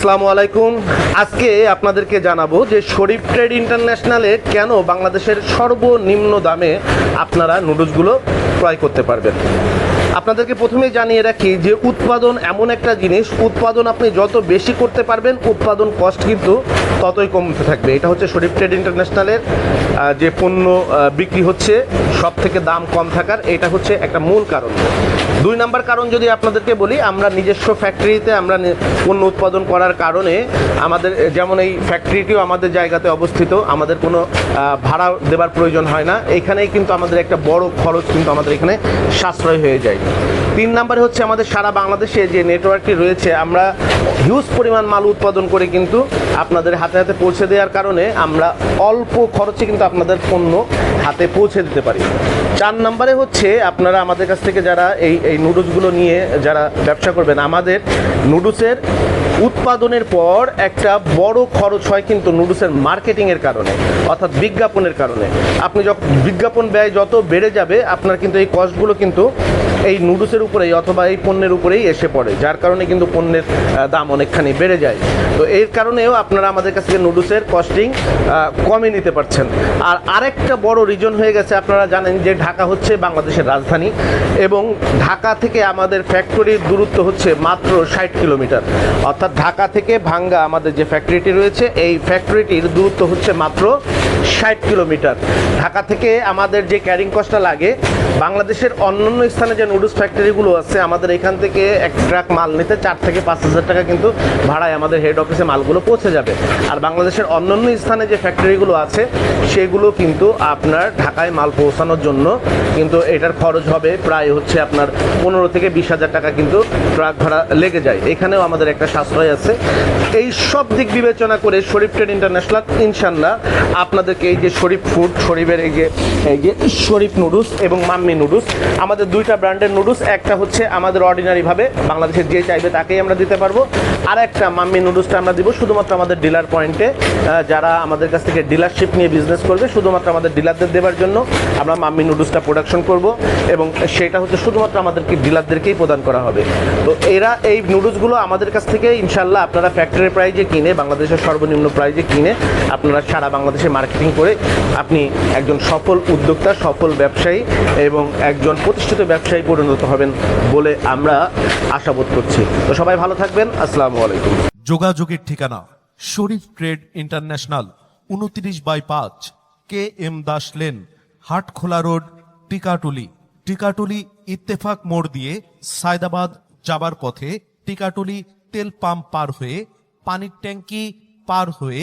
আসসালামু আলাইকুম। আজকে আপনাদেরকে জানাব যে শরীফ ট্রেড ইন্টারন্যাশনালে কেন বাংলাদেশের সর্বনিম্ন দামে আপনারা নুডলসগুলো ক্রয় করতে পারবেন। আপনাদেরকে প্রথমেই জানিয়ে রাখি যে উৎপাদন এমন একটা জিনিস, উৎপাদন আপনি যত বেশি করতে পারবেন, উৎপাদন কস্ট কিন্তু ততই কমতে থাকবে। এটা হচ্ছে শরীফ ট্রেড ইন্টারন্যাশনালের যে পণ্য বিক্রি হচ্ছে সব থেকে দাম কম থাকার, এটা হচ্ছে একটা মূল কারণ। দুই নাম্বার কারণ যদি আপনাদেরকে বলি, আমরা নিজস্ব ফ্যাক্টরিতে আমরা পণ্য উৎপাদন করার কারণে আমাদের, যেমন এই ফ্যাক্টরিটিও আমাদের জায়গাতে অবস্থিত, আমাদের কোনো ভাড়া দেবার প্রয়োজন হয় না। এখানেই কিন্তু আমাদের একটা বড় খরচ কিন্তু আমাদের এখানে সাশ্রয় হয়ে যায়। তিন নাম্বারে হচ্ছে আমাদের সারা বাংলাদেশে যে নেটওয়ার্কটি রয়েছে, আমরা হিউজ পরিমাণ মাল উৎপাদন করে কিন্তু আপনাদের হাতে হাতে পৌঁছে দেওয়ার কারণে আমরা অল্প খরচে কিন্তু আপনাদের পণ্য হাতে পৌঁছে দিতে পারি। চার নম্বরে হচ্ছে আপনারা আমাদের কাছ থেকে যারা এই এই নুডলসগুলো নিয়ে যারা ব্যবসা করবেন, আমাদের নুডলসের উৎপাদনের পর একটা বড় খরচ হয় কিন্তু নুডলসের মার্কেটিংয়ের কারণে, অর্থাৎ বিজ্ঞাপনের কারণে। আপনি যখন বিজ্ঞাপন ব্যয় যত বেড়ে যাবে, আপনার কিন্তু এই কস্টগুলো কিন্তু এই নুডলসের উপরেই অথবা এই পণ্যের উপরেই এসে পড়ে, যার কারণে কিন্তু পণ্যের দাম অনেকখানি বেড়ে যায়। তো এর কারণেও আপনারা আমাদের কাছ থেকে নুডলসের কস্টিং কমে নিতে পারছেন। আর আরেকটা বড় রিজন হয়ে গেছে, আপনারা জানেন যে ঢাকা হচ্ছে বাংলাদেশের রাজধানী এবং ঢাকা থেকে আমাদের ফ্যাক্টরির দূরত্ব হচ্ছে মাত্র ষাট কিলোমিটার। অর্থাৎ ঢাকা থেকে ভাঙ্গা আমাদের যে ফ্যাক্টরিটি রয়েছে, এই ফ্যাক্টরিটির দূরত্ব হচ্ছে মাত্র ষাট কিলোমিটার। ঢাকা থেকে আমাদের যে ক্যারিং কস্টটা লাগে, বাংলাদেশের অন্যান্য স্থানে যে নুডলস ফ্যাক্টরিগুলো আছে, আমাদের এখান থেকে এক ট্রাক মাল নিতে চার থেকে পাঁচ হাজার টাকা কিন্তু ভাড়ায় আমাদের হেড অফিসে মালগুলো পৌঁছে যাবে। আর বাংলাদেশের অন্যান্য স্থানে যে ফ্যাক্টরিগুলো আছে, সেগুলো কিন্তু আপনার ঢাকায় মাল পৌঁছানোর জন্য কিন্তু এটার খরচ হবে প্রায় হচ্ছে আপনার পনেরো থেকে বিশ হাজার টাকা কিন্তু ট্রাক ভাড়া লেগে যায়। এখানেও আমাদের একটা সাশ্রয় আছে। এই সব দিক বিবেচনা করে শরীফ ট্রেড ইন্টারন্যাশনাল ইনশাল্লাহ আপনাদেরকে এই যে শরীফ ফুড শরীফের এই যে এই যে শরীফ নুডলস এবং মাম্মি নুডলস আমাদের দুইটা ব্র্যান্ডের নুডলস একটা হচ্ছে আমাদের অর্ডিনারিভাবে বাংলাদেশের যে চাইবে তাকেই আমরা দিতে পারব। আর একটা মাম্মি নুডলসটা আমরা দিব শুধুমাত্র আমাদের ডিলার পয়েন্টে যারা আমাদের কাছ থেকে ডিলারশিপ নিয়ে বিজনেস করবে, শুধুমাত্র আমাদের ডিলারদের দেওয়ার জন্য আমরা মাম্মি নুডলসটা প্রোডাকশন করব এবং সেটা হচ্ছে শুধুমাত্র আমাদেরকে ডিলারদেরকেই প্রদান করা হবে। তো এরা এই নুডলসগুলো আমাদের কাছ থেকে ইনশাল্লাহ আপনারা ফ্যাক্টরি প্রাইজে কিনে, বাংলাদেশের সর্বনিম্ন প্রাইজে কিনে, আপনারা সারা বাংলাদেশে মার্কেটিং করে আপনি একজন সফল উদ্যোক্তা, সফল ব্যবসায়ী এবং একজন প্রতিষ্ঠিত ব্যবসায়ী পরিণত হবেন বলে আমরা আশাবোধ করছি। তো সবাই ভালো থাকবেন। আসসালামু আলাইকুম। যোগাযোগের ঠিকানা শরীফ ট্রেড ইন্টারন্যাশনাল, উনত্রিশ বাই পাঁচ, K M Das lane, Hatkhola road, Tikatuli. Tikatuli Ittefaq মোড় দিয়ে সায়দাবাদ যাবার পথে টিকাটুলি তেল পাম্প পার হয়ে, পানির ট্যাঙ্কি পার হয়ে